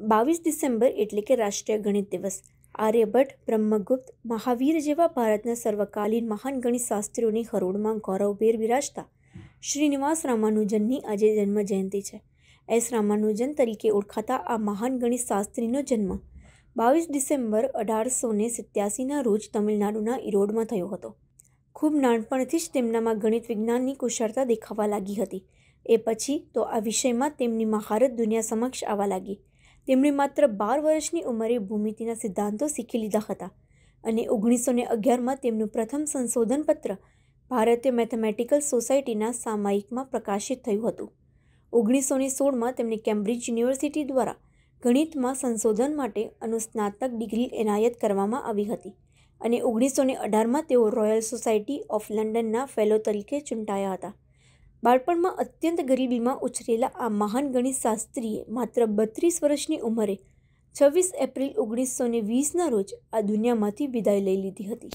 બાવીસ ડિસેમ્બર એટલે કે રાષ્ટ્રીય ગણિત દિવસ. આર્યભટ્ટ, બ્રહ્મગુપ્ત, મહાવીર જેવા ભારતના સર્વકાલીન મહાન ગણિત શાસ્ત્રીઓની હરોળમાં ગૌરવભેર વિરાજતા શ્રીનિવાસ રામાનુજનની આજે જન્મ જયંતિ છે. એસ. રામાનુજન તરીકે ઓળખાતા આ મહાન ગણિત શાસ્ત્રીનો જન્મ બાવીસ ડિસેમ્બર અઢારસો ને સિત્યાસીના રોજ તમિલનાડુના ઈરોડમાં થયો હતો. ખૂબ નાનપણથી જ તેમનામાં ગણિત વિજ્ઞાનની કુશળતા દેખાવા લાગી હતી. એ પછી તો આ વિષયમાં તેમની મહારત દુનિયા સમક્ષ આવવા લાગી. તેમણે માત્ર બાર વર્ષની ઉંમરે ભૂમિતિના સિદ્ધાંતો શીખી લીધા હતા અને ઓગણીસો ને અગિયારમાં તેમનું પ્રથમ સંશોધન પત્ર ભારતીય મેથેમેટિકલ સોસાયટીના સામાયિકમાં પ્રકાશિત થયું હતું. ઓગણીસો ને સોળમાં તેમને કેમ્બ્રિજ યુનિવર્સિટી દ્વારા ગણિતમાં સંશોધન માટે અનુસ્નાતક ડિગ્રી એનાયત કરવામાં આવી હતી અને ઓગણીસો ને અઢારમાં તેઓ રોયલ સોસાયટી ઓફ લંડનના ફેલો તરીકે ચૂંટાયા હતા. બાળપણમાં અત્યંત ગરીબીમાં ઉછરેલા આ મહાન ગણિત શાસ્ત્રીએ માત્ર બત્રીસ વર્ષની ઉંમરે છવ્વીસ એપ્રિલ ઓગણીસો ને વીસના રોજ આ દુનિયામાંથી વિદાય લઈ લીધી હતી.